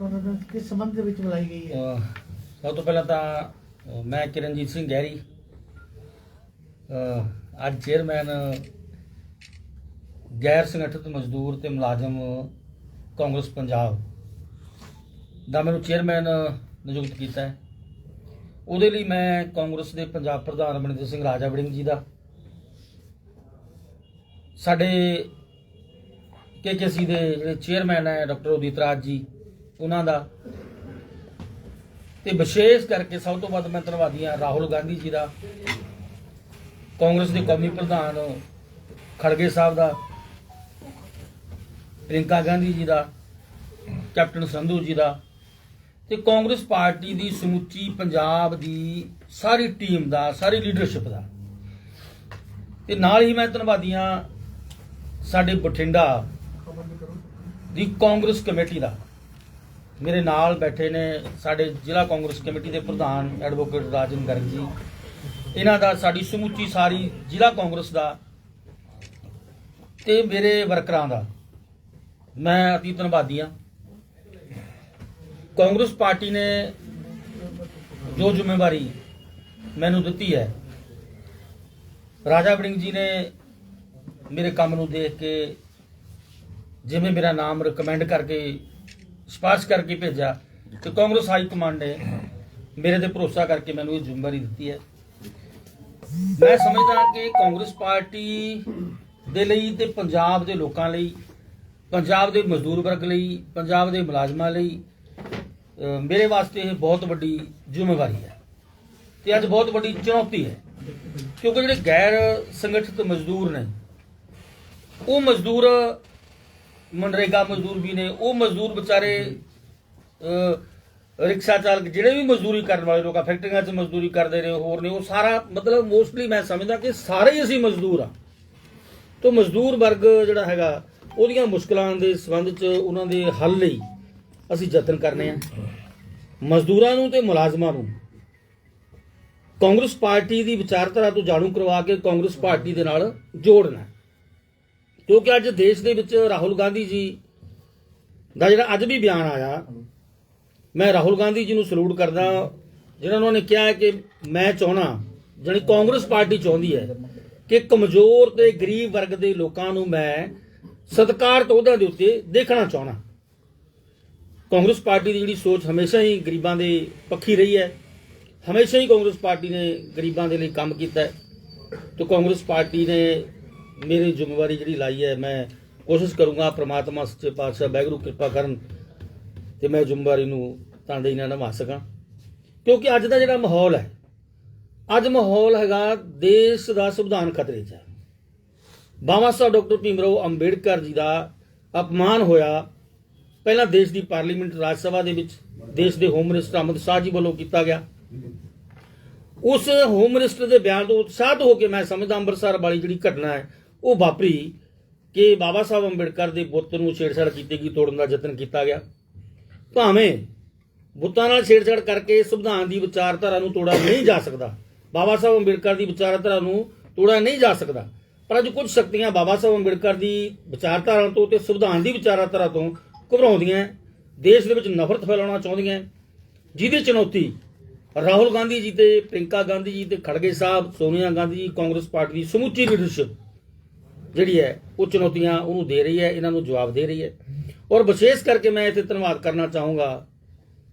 ਤੁਹਾਨੂੰ ਕਿਸ ਸੰਬੰਧ ਦੇ ਵਿੱਚ ਬੁਲਾਈ ਗਈ ਹੈ? ਅਹ, ਸਭ ਤੋਂ ਪਹਿਲਾਂ ਤਾਂ, ਅਹ, ਮੈਂ ਕਿਰਨਜੀਤ ਸਿੰਘ ਗਹਿਰੀ, ਅਹ, ਅੱਜ ਚੇਅਰਮੈਨ, ਗੈਰ ਸੰਗਠਿਤ ਮਜ਼ਦੂਰ ਤੇ ਮੁਲਾਜ਼ਮ ਕਾਂਗਰਸ ਪੰਜਾਬ ਦਾ ਮੈਨੂੰ ਚੇਅਰਮੈਨ ਨਿਯੁਕਤ ਕੀਤਾ ਹੈ। ਉਹਦੇ ਲਈ ਮੈਂ ਕਾਂਗਰਸ ਦੇ ਪੰਜਾਬ ਪ੍ਰਧਾਨ ਅਮਰਿੰਦਰ ਸਿੰਘ ਰਾਜਾ ਵੜਿੰਗ ਜੀ ਦਾ, ਸਾਡੇ ਕੇਕੇਸੀ ਦੇ ਜਿਹੜੇ ਚੇਅਰਮੈਨ ਹੈ ਡਾਕਟਰ ਉਦਿਤ ਰਾਜ ਜੀ ਉਹਨਾਂ ਦਾ। ਤੇ ਵਿਸ਼ੇਸ਼ ਕਰਕੇ ਸਭ ਤੋਂ ਵੱਧ ਮੈਂ ਧੰਨਵਾਦੀ ਹਾਂ ਰਾਹੁਲ ਗਾਂਧੀ ਜੀ ਦਾ, ਕਾਂਗਰਸ ਦੇ ਕੌਮੀ ਪ੍ਰਧਾਨ ਖੜਗੇ ਸਾਹਿਬ ਦਾ ਪ੍ਰਿੰਕਾ ਗਾਂਧੀ ਜੀ ਦਾ, ਕੈਪਟਨ ਸੰਧੂ ਜੀ ਦਾ, ਤੇ ਕਾਂਗਰਸ ਪਾਰਟੀ ਦੀ ਸਮੁੱਚੀ ਪੰਜਾਬ ਦੀ ਸਾਰੀ ਟੀਮ ਦਾ, ਸਾਰੀ ਲੀਡਰਸ਼ਿਪ ਦਾ। ਤੇ ਨਾਲ ਹੀ ਮੈਂ ਧੰਨਵਾਦੀ ਹਾਂ ਸਾਡੇ ਬਠਿੰਡਾ ਦੀ ਕਾਂਗਰਸ ਕਮੇਟੀ ਦਾ। ਮੇਰੇ ਨਾਲ ਬੈਠੇ ਨੇ ਸਾਡੇ ਜ਼ਿਲ੍ਹਾ ਕਾਂਗਰਸ ਕਮੇਟੀ ਦੇ ਪ੍ਰਧਾਨ ਐਡਵੋਕੇਟ ਰਾਜਨ ਗਰਗ ਜੀ। ਇਹਨਾਂ ਦਾ ਸਾਡੀ ਸਮੁੱਚੀ ਸਾਰੀ ਜ਼ਿਲ੍ਹਾ ਕਾਂਗਰਸ ਦਾ ਤੇ ਮੇਰੇ ਵਰਕਰਾਂ ਦਾ। ਮੈਂ ਅਤੀ ਧੰਨਵਾਦੀ ਹਾਂ। ਕਾਂਗਰਸ ਪਾਰਟੀ ਨੇ ਜੋ ਜ਼ਿੰਮੇਵਾਰੀ ਮੈਨੂੰ ਦਿੱਤੀ ਹੈ, ਰਾਜਾ ਵੜਿੰਗ ਜੀ ਨੇ ਮੇਰੇ ਕੰਮ ਨੂੰ ਦੇਖ ਕੇ ਜਿਵੇਂ ਮੇਰਾ ਨਾਮ ਰეკਮੈਂਡ ਕਰਕੇ ਸਿਫਾਰਿਸ਼ ਕਰਕੇ ਭੇਜਿਆ ਤੇ ਕਾਂਗਰਸ ਹਾਈ ਕਮਾਂਡ ਨੇ ਮੇਰੇ ਤੇ ਭਰੋਸਾ ਕਰਕੇ ਮੈਨੂੰ ਇਹ ਜ਼ਿੰਮੇਵਾਰੀ ਦਿੱਤੀ ਹੈ। ਮੈਂ ਸਮਝਦਾ ਕਿ ਕਾਂਗਰਸ ਪਾਰਟੀ ਦੇ ਲਈ ਤੇ ਪੰਜਾਬ ਦੇ ਲੋਕਾਂ ਲਈ, ਪੰਜਾਬ ਦੇ ਮਜ਼ਦੂਰ ਵਰਗ ਲਈ, ਪੰਜਾਬ ਦੇ ਮੁਲਾਜ਼ਮਾਂ ਲਈ ਮੇਰੇ ਵਾਸਤੇ ਇਹ ਬਹੁਤ ਵੱਡੀ ਜ਼ਿੰਮੇਵਾਰੀ ਹੈ ਤੇ ਅੱਜ ਬਹੁਤ ਵੱਡੀ ਚੁਣੌਤੀ ਹੈ ਕਿਉਂਕਿ ਜਿਹੜੇ ਗੈਰ ਸੰਗਠਿਤ ਮਜ਼ਦੂਰ ਨੇ, ਉਹ ਮਜ਼ਦੂਰ ਮਨਰੇਗਾ ਮਜ਼ਦੂਰ ਵੀ ਨੇ, ਉਹ ਮਜ਼ਦੂਰ ਵਿਚਾਰੇ ਰਿਕਸ਼ਾ ਚਾਲਕ ਜਿਹੜੇ ਵੀ ਮਜ਼ਦੂਰੀ ਕਰਨ ਵਾਲੇ ਲੋਕ ਆ, ਫੈਕਟਰੀਆਂ 'ਚ ਮਜ਼ਦੂਰੀ ਕਰਦੇ ਨੇ, ਹੋਰ ਨੇ, ਉਹ ਸਾਰਾ ਮਤਲਬ ਮੋਸਟਲੀ ਮੈਂ ਸਮਝਦਾ ਕਿ ਸਾਰੇ ਹੀ ਅਸੀਂ ਮਜ਼ਦੂਰ ਆ। ਤੋਂ ਮਜ਼ਦੂਰ ਵਰਗ ਜਿਹੜਾ ਹੈਗਾ, ਉਹਦੀਆਂ ਮੁਸ਼ਕਲਾਂ ਦੇ ਸੰਬੰਧ 'ਚ ਉਹਨਾਂ ਦੇ ਹੱਲ ਲਈ ਅਸੀਂ ਯਤਨ ਕਰਨੇ ਆ। ਮਜ਼ਦੂਰਾਂ ਨੂੰ ਤੇ ਮੁਲਾਜ਼ਮਾਂ ਨੂੰ। ਕਾਂਗਰਸ ਪਾਰਟੀ ਦੀ ਵਿਚਾਰਧਾਰਾ ਤੋਂ ਜਾਣੂ ਕਰਵਾ ਕੇ ਕਾਂਗਰਸ ਪਾਰਟੀ ਦੇ ਨਾਲ ਜੋੜਨਾ। ਕਿਉਂਕਿ ਅੱਜ ਦੇਸ਼ ਦੇ ਵਿੱਚ ਰਾਹੁਲ ਗਾਂਧੀ ਜੀ ਦਾ ਜਿਹੜਾ ਅੱਜ ਵੀ ਬਿਆਨ ਆਇਆ, ਮੈਂ ਰਾਹੁਲ ਗਾਂਧੀ ਜੀ ਨੂੰ ਸਲੂਟ ਕਰਦਾ ਜਿਹੜਾ ਉਹਨਾਂ ਨੇ ਕਿਹਾ ਕਿ ਮੈਂ ਚਾਹਣਾ ਜਿਹੜੀ ਕਾਂਗਰਸ ਪਾਰਟੀ ਚਾਹੁੰਦੀ ਹੈ ਕਿ ਕਮਜ਼ੋਰ ਤੇ ਗਰੀਬ ਵਰਗ ਦੇ ਲੋਕਾਂ ਨੂੰ ਮੈਂ ਸਤਕਾਰ ਅਹੁਦਿਆਂ ਦੇ ਉੱਤੇ ਦੇਖਣਾ ਚਾਹਣਾ ਕਾਂਗਰਸ ਪਾਰਟੀ ਦੀ ਜਿਹੜੀ ਸੋਚ ਹਮੇਸ਼ਾ ਹੀ ਗਰੀਬਾਂ ਦੇ ਪੱਖੀ ਰਹੀ ਹੈ, ਹਮੇਸ਼ਾ ਹੀ ਕਾਂਗਰਸ ਪਾਰਟੀ ਨੇ ਗਰੀਬਾਂ ਦੇ ਲਈ ਕੰਮ ਕੀਤਾ ਹੈ। ਤੇ ਕਾਂਗਰਸ ਪਾਰਟੀ ਨੇ ਮੇਰੀ ਜ਼ਿੰਮੇਵਾਰੀ ਜਿਹੜੀ ਲਾਈ ਹੈ, ਮੈਂ ਕੋਸ਼ਿਸ਼ ਕਰੂੰਗਾ ਪ੍ਰਮਾਤਮਾ ਸੱਚੇ ਪਾਤਸ਼ਾਹ ਵਾਹਿਗੁਰੂ ਕਿਰਪਾ ਕਰਨ ਤੇ ਮੈਂ ਜ਼ਿੰਮੇਵਾਰੀ ਨੂੰ ਤਾਂਦੇ ਨਾਲ ਨਿਭਾ ਸਕਾਂ। ਕਿਉਂਕਿ ਅੱਜ ਦਾ ਜਿਹੜਾ ਮਾਹੌਲ ਹੈ, ਅੱਜ ਮਾਹੌਲ ਹੈਗਾ ਦੇਸ਼ ਦਾ ਸੰਵਿਧਾਨ ਖਤਰੇ 'ਚ ਹੈ। ਬਾਬਾ ਸਾਹਿਬ ਡਾਕਟਰ ਭੀਮਰਾਓ ਅੰਬੇਡਕਰ ਜੀ ਦਾ ਅਪਮਾਨ ਹੋਇਆ ਪਹਿਲਾਂ ਦੇਸ਼ ਦੀ ਪਾਰਲੀਮੈਂਟ, ਰਾਜ ਸਭਾ ਦੇ ਵਿੱਚ ਦੇਸ਼ ਦੇ ਹੋਮ ਮਿਨਿਸਟਰ ਅਮਿਤ ਸ਼ਾਹ ਜੀ ਵੱਲੋਂ ਕੀਤਾ ਗਿਆ। ਉਸ ਹੋਮ ਮਿਨਿਸਟਰ ਦੇ ਬਿਆਨ ਤੋਂ ਉਤਸ਼ਾਹਤ ਹੋ ਕੇ ਮੈਂ ਸਮਝਦਾ ਅੰਮ੍ਰਿਤਸਰ ਵਾਲੀ ਜਿਹੜੀ ਘਟਨਾ ਹੈ ਉਹ ਵਾਪਰੀ ਕਿ ਬਾਬਾ ਸਾਹਿਬ ਅੰਬੇਡਕਰ ਦੇ ਬੁੱਤ ਨੂੰ ਛੇੜਛਾੜ ਕੀਤੀ ਗਈ ਤੋੜਨ ਦਾ ਯਤਨ ਕੀਤਾ ਗਿਆ। ਭਾਵੇਂ ਬੁੱਤਾਂ ਨਾਲ ਛੇੜਛਾੜ ਕਰਕੇ ਸੰਵਿਧਾਨ ਦੀ ਵਿਚਾਰਧਾਰਾ ਨੂੰ ਤੋੜਾ ਨਹੀਂ ਜਾ ਸਕਦਾ ਬਾਬਾ ਸਾਹਿਬ ਅੰਬੇਡਕਰ ਦੀ ਵਿਚਾਰਧਾਰਾ ਨੂੰ ਤੋੜਾ ਨਹੀਂ ਜਾ ਸਕਦਾ ਪਰ ਅੱਜ ਕੁਝ ਸ਼ਕਤੀਆਂ ਬਾਬਾ ਸਾਹਿਬ ਅੰਬੇਡਕਰ ਦੀ ਵਿਚਾਰਧਾਰਾ ਤੋਂ ਤੇ ਸੰਵਿਧਾਨ ਦੀ ਵਿਚਾਰਧਾਰਾ ਤੋਂ ਘਬਰਾਉਂਦੀਆਂ ਹੈ, ਦੇਸ਼ ਦੇ ਵਿੱਚ ਨਫ਼ਰਤ ਫੈਲਾਉਣਾ ਚਾਹੁੰਦੀਆਂ ਹੈ, ਜਿਹਦੀ ਚੁਣੌਤੀ ਰਾਹੁਲ ਗਾਂਧੀ ਜੀ ਤੇ ਪ੍ਰਿੰਕਾ ਗਾਂਧੀ ਜੀ ਤੇ ਖੜਗੇ ਸਾਹਿਬ ਸੋਨੀਆ ਗਾਂਧੀ ਜੀ ਕਾਂਗਰਸ ਪਾਰਟੀ ਦੀ ਸਮੁੱਚੀ ਲੀਡਰਸ਼ਿਪ ਜਿਹੜੀ ਹੈ, ਉਹ ਚੁਣੌਤੀਆਂ ਉਹਨੂੰ ਦੇ ਰਹੀ ਹੈ, ਇਹਨਾਂ ਨੂੰ ਜਵਾਬ ਦੇ ਰਹੀ ਹੈ। ਔਰ ਵਿਸ਼ੇਸ਼ ਕਰਕੇ ਮੈਂ ਇੱਥੇ ਧੰਨਵਾਦ ਕਰਨਾ ਚਾਹੂੰਗਾ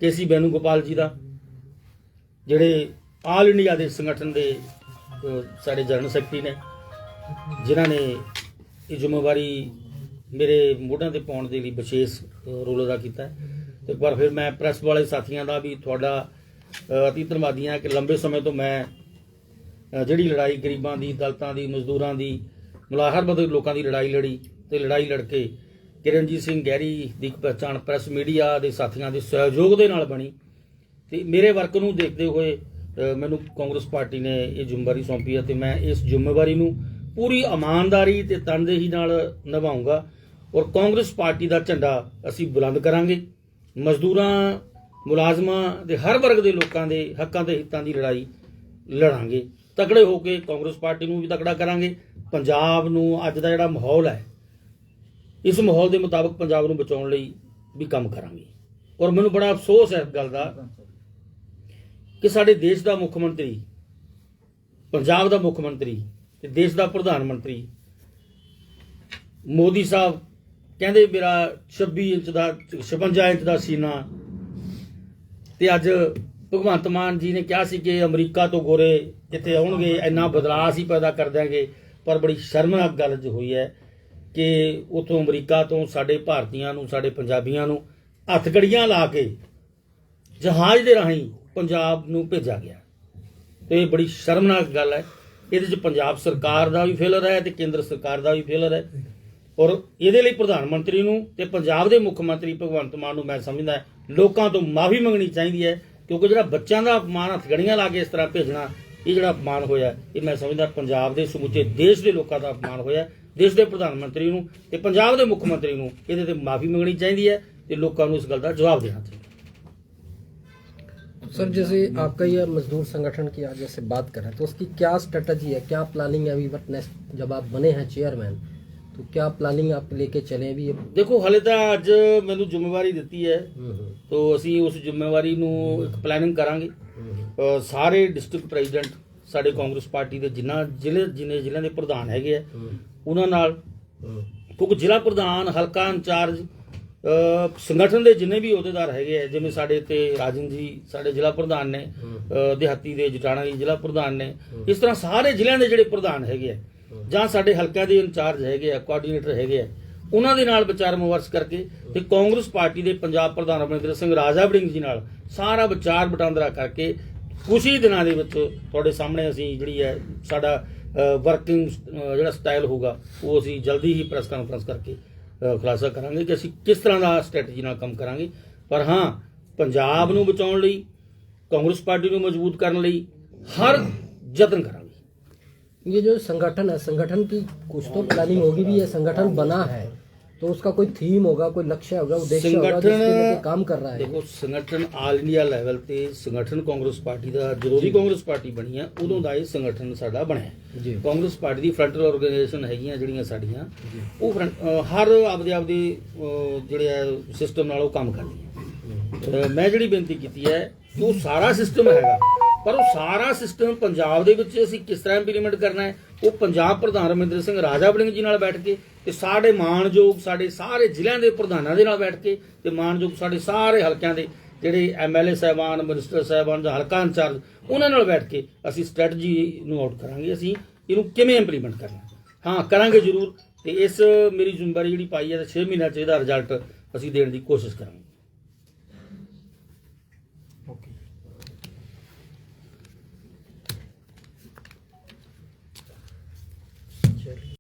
ਕੇਸੀ ਬੈਨੂ ਗੋਪਾਲ ਜੀ ਦਾ, ਜਿਹੜੇ ਆਲ ਇੰਡੀਆ ਦੇ ਸੰਗਠਨ ਦੇ ਸਾਡੇ ਜਨਰਲ ਸੈਕਟਰੀ ਨੇ, ਜਿਨ੍ਹਾਂ ਨੇ ਇਹ ਜ਼ਿੰਮੇਵਾਰੀ ਮੇਰੇ ਮੋਢਿਆਂ ਤੇ ਪਾਉਣ ਦੇ ਲਈ ਵਿਸ਼ੇਸ਼ ਰੋਲ ਅਦਾ ਕੀਤਾ ਹੈ। ਇੱਕ ਵਾਰ ਫਿਰ ਮੈਂ ਪ੍ਰੈਸ ਵਾਲੇ ਸਾਥੀਆਂ ਦਾ ਵੀ ਤੁਹਾਡਾ ਅਤੀ ਧੰਨਵਾਦੀ ਹਾਂ ਕਿ ਲੰਬੇ ਸਮੇਂ ਤੋਂ ਮੈਂ ਜਿਹੜੀ ਲੜਾਈ ਗਰੀਬਾਂ ਦੀ, ਦਲਤਾਂ ਦੀ, ਮਜ਼ਦੂਰਾਂ ਦੀ ਮੁਲਾਹਰ ਲੋਕਾਂ ਦੀ ਲੜਾਈ ਲੜੀ ਤੇ ਲੜਾਈ ਲੜ ਕੇ ਕਿਰਨਜੀਤ ਸਿੰਘ ਗਹਿਰੀ ਦੀ ਪਛਾਣ ਪ੍ਰੈਸ ਮੀਡੀਆ ਦੇ ਸਾਥੀਆਂ ਦੇ ਸਹਿਯੋਗ ਦੇ ਨਾਲ ਬਣੀ। ਤੇ ਮੇਰੇ ਵਰਕ ਨੂੰ ਦੇਖਦੇ ਹੋਏ ਮੈਨੂੰ ਕਾਂਗਰਸ ਪਾਰਟੀ ਨੇ ਇਹ ਜ਼ਿੰਮੇਵਾਰੀ ਸੌਂਪੀ ਹੈ ਤੇ ਮੈਂ ਇਸ ਜ਼ਿੰਮੇਵਾਰੀ ਨੂੰ ਪੂਰੀ ਇਮਾਨਦਾਰੀ ਤੇ ਤਨਦੇਹੀ ਨਾਲ ਨਿਭਾਉਂਗਾ ਔਰ ਕਾਂਗਰਸ ਪਾਰਟੀ ਦਾ ਝੰਡਾ ਅਸੀਂ ਬੁਲੰਦ ਕਰਾਂਗੇ। ਮਜ਼ਦੂਰਾਂ, ਮੁਲਾਜ਼ਮਾਂ ਦੇ ਹਰ ਵਰਗ ਦੇ ਲੋਕਾਂ ਦੇ ਹੱਕਾਂ ਤੇ ਹਿੱਤਾਂ ਦੀ ਲੜਾਈ ਲੜਾਂਗੇ। ਤਕੜੇ ਹੋ ਕੇ ਕਾਂਗਰਸ ਪਾਰਟੀ ਨੂੰ ਵੀ ਤਕੜਾ ਕਰਾਂਗੇ। ਪੰਜਾਬ ਨੂੰ ਅੱਜ ਦਾ ਜਿਹੜਾ ਮਾਹੌਲ ਹੈ, ਇਸ ਮਾਹੌਲ ਦੇ ਮੁਤਾਬਕ ਪੰਜਾਬ ਨੂੰ ਬਚਾਉਣ ਲਈ ਵੀ ਕੰਮ ਕਰਾਂਗੇ। ਔਰ ਮੈਨੂੰ ਬੜਾ ਅਫਸੋਸ ਹੈ ਇਸ ਗੱਲ ਦਾ ਕਿ ਸਾਡੇ ਦੇਸ਼ ਦਾ ਮੁੱਖ ਮੰਤਰੀ, ਪੰਜਾਬ ਦਾ ਮੁੱਖ ਮੰਤਰੀ ਤੇ ਦੇਸ਼ ਦਾ ਪ੍ਰਧਾਨ ਮੰਤਰੀ ਮੋਦੀ ਸਾਹਿਬ ਕਹਿੰਦੇ ਮੇਰਾ 26 ਇੰਚ ਦਾ 56 ਇੰਚ ਦਾ ਸੀਨਾ ਤੇ ਅੱਜ ਭਗਵੰਤ ਮਾਨ ਜੀ ਨੇ ਕਿਹਾ ਸੀ ਕਿ ਅਮਰੀਕਾ ਤੋਂ ਗੋਰੇ ਇੱਥੇ ਆਉਣਗੇ, ਇੰਨਾ ਬਦਲਾਅ ਅਸੀਂ ਪੈਦਾ ਕਰ ਦਿਆਂਗੇ। ਪਰ ਬੜੀ ਸ਼ਰਮਨਾਕ ਗੱਲ ਜੋ ਹੋਈ ਹੈ ਕਿ ਉਥੋਂ ਅਮਰੀਕਾ ਤੋਂ ਸਾਡੇ ਭਾਰਤੀਆਂ ਨੂੰ, ਸਾਡੇ ਪੰਜਾਬੀਆਂ ਨੂੰ ਹੱਥਕੜੀਆਂ ਲਾ ਕੇ ਜਹਾਜ਼ ਦੇ ਰਾਹੀਂ ਪੰਜਾਬ ਨੂੰ ਭੇਜਿਆ ਗਿਆ। ਤੇ ਇਹ ਬੜੀ ਸ਼ਰਮਨਾਕ ਗੱਲ ਹੈ। ਇਹਦੇ 'ਚ ਪੰਜਾਬ ਸਰਕਾਰ ਦਾ ਵੀ ਫੇਲਰ ਹੈ ਤੇ ਕੇਂਦਰ ਸਰਕਾਰ ਦਾ ਵੀ ਫੇਲਰ ਹੈ। ਔਰ ਇਹਦੇ ਲਈ ਪ੍ਰਧਾਨ ਮੰਤਰੀ ਨੂੰ ਤੇ ਪੰਜਾਬ ਦੇ ਮੁੱਖ ਮੰਤਰੀ ਭਗਵੰਤ ਮਾਨ ਨੂੰ ਮੈਂ ਸਮਝਦਾ ਲੋਕਾਂ ਤੋਂ ਮਾਫੀ ਮੰਗਣੀ ਚਾਹੀਦੀ ਹੈ ਕਿਉਂਕਿ ਜਿਹੜਾ ਬੱਚਿਆਂ ਦਾ ਅਪਮਾਨ ਹੱਥਗੜੀਆਂ ਲਾ ਕੇ ਇਸ ਤਰ੍ਹਾਂ ਭੇਜਣਾ ਇਹ ਜਿਹੜਾ ਅਪਮਾਨ ਹੋਇਆ ਇਹ ਮੈਂ ਸਮਝਦਾ ਪੰਜਾਬ ਦੇ ਸਮੁੱਚੇ ਦੇਸ਼ ਦੇ ਲੋਕਾਂ ਦਾ ਅਪਮਾਨ ਹੋਇਆ ਦੇਸ਼ ਦੇ ਪ੍ਰਧਾਨ ਮੰਤਰੀ ਨੂੰ ਤੇ ਪੰਜਾਬ ਦੇ ਮੁੱਖ ਮੰਤਰੀ ਨੂੰ ਇਹਦੇ ਤੇ ਮਾਫੀ ਮੰਗਣੀ ਚਾਹੀਦੀ ਹੈ ਤੇ ਲੋਕਾਂ ਨੂੰ ਇਸ ਗੱਲ ਦਾ ਜਵਾਬ ਦੇਣਾ ਚਾਹੀਦਾ सर जैसे आपका ये मजदूर संगठन की आज जैसे बात करें तो उसकी क्या स्ट्रेटजी है क्या प्लानिंग है अभी बट नेक्स्ट जब आप बने हैं चेयरमैन तो क्या प्लानिंग आप लेके चले अभी ये ਦੇਖੋ ਹਲੇ ਤਾਂ ਅੱਜ ਮੈਨੂੰ ਜ਼ਿੰਮੇਵਾਰੀ ਦਿੱਤੀ ਹੈ हम्म, ਤੋ ਅਸੀਂ ਉਸ ਜ਼ਿੰਮੇਵਾਰੀ ਨੂੰ ਇੱਕ ਪਲੈਨਿੰਗ ਕਰਾਂਗੇ हम्म, ਅ, ਸਾਰੇ ਡਿਸਟ੍ਰਿਕਟ ਪ੍ਰੈਜ਼ੀਡੈਂਟ ਸਾਡੇ ਕਾਂਗਰਸ ਪਾਰਟੀ ਦੇ ਜਿੰਨਾ ਜ਼ਿਲ੍ਹੇ ਜਿੰਨੇ ਜ਼ਿਲ੍ਹਿਆਂ ਦੇ ਪ੍ਰਧਾਨ ਹੈਗੇ ਆ हम्म, ਉਹਨਾਂ ਨਾਲ हम्म, ਕਿਉਂਕਿ ਜ਼ਿਲ੍ਹਾ ਪ੍ਰਧਾਨ ਹਲਕਾ ਇੰਚਾਰਜ ਅ, ਸੰਗਠਨ ਦੇ ਜਿੰਨੇ ਵੀ ਅਹੁਦੇਦਾਰ ਹੈਗੇ ਆ ਜਿਵੇਂ ਸਾਡੇ ਤੇ ਰਾਜਨ ਜੀ ਸਾਡੇ ਜ਼ਿਲ੍ਹਾ ਪ੍ਰਧਾਨ ਨੇ ਅ, ਦਿਹਾਤੀ ਦੇ ਜਟਾਣਾ ਜੀ ਜ਼ਿਲ੍ਹਾ ਪ੍ਰਧਾਨ ਨੇ ਇਸ ਤਰ੍ਹਾਂ ਸਾਰੇ ਜ਼ਿਲ੍ਹਿਆਂ ਦੇ ਜਿਹੜੇ ਪ੍ਰਧਾਨ ਹੈਗੇ ਆ ਜਾਂ ਸਾਡੇ ਹਲਕਾ ਦੇ ਇੰਚਾਰਜ ਹੈਗੇ ਆ ਕੋਆਰਡੀਨੇਟਰ ਹੈਗੇ ਆ, ਉਹਨਾਂ ਦੇ ਨਾਲ ਵਿਚਾਰ ਵਿਮਰਸ਼ ਕਰਕੇ ਤੇ ਕਾਂਗਰਸ ਪਾਰਟੀ ਦੇ ਪੰਜਾਬ ਪ੍ਰਧਾਨ ਅਮਰਿੰਦਰ ਸਿੰਘ ਰਾਜਾ ਵੜਿੰਗ ਜੀ ਨਾਲ ਸਾਰਾ ਵਿਚਾਰ ਵਟਾਂਦਰਾ ਕਰਕੇ ਕੁਝ ਹੀ ਦਿਨਾਂ ਦੇ ਵਿੱਚ ਤੁਹਾਡੇ ਸਾਹਮਣੇ ਅਸੀਂ ਜਿਹੜੀ ਹੈ ਸਾਡਾ ਵਰਕਿੰਗ ਜਿਹੜਾ ਸਟਾਈਲ ਹੋਊਗਾ, ਉਹ ਅਸੀਂ ਜਲਦੀ ਹੀ ਪ੍ਰੈਸ ਕਾਨਫਰੰਸ ਕਰਕੇ ਖੁਲਾਸਾ ਕਰਾਂਗੇ ਕਿ ਅਸੀਂ ਕਿਸ ਤਰ੍ਹਾਂ ਦਾ ਸਟ੍ਰੈਟਜੀ ਨਾਲ ਕੰਮ ਕਰਾਂਗੇ। ਪਰ ਹਾਂ, ਪੰਜਾਬ ਨੂੰ ਬਚਾਉਣ ਲਈ, ਕਾਂਗਰਸ ਪਾਰਟੀ ਨੂੰ ਮਜ਼ਬੂਤ ਕਰਨ ਲਈ ਹਰ ਯਤਨ ਕਰਾਂਗੇ। ये जो संगठन है संगठन की कुछ तो प्लानिंग होगी भी ये संगठन बना है तो उसका कोई थीम होगा कोई लक्ष्य होगा उद्देश्य होगा जिसके लेके काम कर रहा है ਦੇਖੋ ਸੰਗਠਨ ਆਲ ਇੰਡੀਆ ਲੈਵਲ ਤੇ ਸੰਗਠਨ ਕਾਂਗਰਸ ਪਾਰਟੀ ਦਾ ਜਦੋਂ ਦੀ ਕਾਂਗਰਸ ਪਾਰਟੀ ਬਣੀ ਹੈ ਉਦੋਂ ਦਾ ਇਹ ਸੰਗਠਨ ਸਾਡਾ ਬਣਿਆ ਜੀ ਕਾਂਗਰਸ ਪਾਰਟੀ ਦੀ ਫਰੰਟਲ ਆਰਗੇਨਾਈਜੇਸ਼ਨ ਹੈਗੀਆਂ ਜਿਹੜੀਆਂ ਸਾਡੀਆਂ ਉਹ front- ਅਹ ਹਰ ਆਪਦੇ ਆਪਦੇ ਅਹ ਜਿਹੜੇ ਹੈ ਸਿਸਟਮ ਨਾਲ ਉਹ ਕੰਮ ਕਰਦੀਆਂ ਅਹ ਮੈਂ ਜਿਹੜੀ ਬੇਨਤੀ ਕੀਤੀ ਹੈ ਕਿ ਉਹ ਸਾਰਾ ਸਿਸਟਮ ਹੈਗਾ ਪਰ ਉਹ ਸਾਰਾ ਸਿਸਟਮ ਪੰਜਾਬ ਦੇ ਵਿੱਚ ਅਸੀਂ ਕਿਸ ਤਰ੍ਹਾਂ ਇੰਪਲੀਮੈਂਟ ਕਰਨਾ ਹੈ? ਉਹ ਪੰਜਾਬ ਪ੍ਰਧਾਨ ਅਮਰਿੰਦਰ ਸਿੰਘ ਰਾਜਾ ਵੜਿੰਗ ਜੀ ਨਾਲ ਬੈਠ ਕੇ ਤੇ ਸਾਡੇ ਮਾਣਯੋਗ ਸਾਡੇ ਸਾਰੇ ਜ਼ਿਲ੍ਹਿਆਂ ਦੇ ਪ੍ਰਧਾਨਾਂ ਦੇ ਨਾਲ ਬੈਠ ਕੇ ਤੇ ਮਾਣਯੋਗ ਸਾਡੇ ਸਾਰੇ ਹਲਕਿਆਂ ਦੇ ਜਿਹੜੇ ਐਮਐਲਏ ਸਾਹਿਬਾਨ ਮਿਨਿਸਟਰ ਸਾਹਿਬਾਨ ਜਾਂ ਹਲਕਾ ਇੰਚਾਰਜ, ਉਹਨਾਂ ਨਾਲ ਬੈਠ ਕੇ ਅਸੀਂ ਸਟ੍ਰੈਟਜੀ ਨੂੰ ਆਊਟ ਕਰਾਂਗੇ। ਅਸੀਂ ਇਹਨੂੰ ਕਿਵੇਂ ਇੰਪਲੀਮੈਂਟ ਕਰਨਾ ਹਾਂ? ਕਰਾਂਗੇ ਜ਼ਰੂਰ ਤੇ ਇਸ ਮੇਰੀ ਜ਼ਿੰਮੇਵਾਰੀ ਜਿਹੜੀ ਪਾਈ ਹੈ ਤੇ 6 ਮਹੀਨਿਆਂ ਚ ਇਹਦਾ ਰਿਜ਼ਲਟ ਅਸੀਂ ਦੇਣ ਦੀ ਕੋਸ਼ਿਸ਼ ਕਰਾਂਗੇ।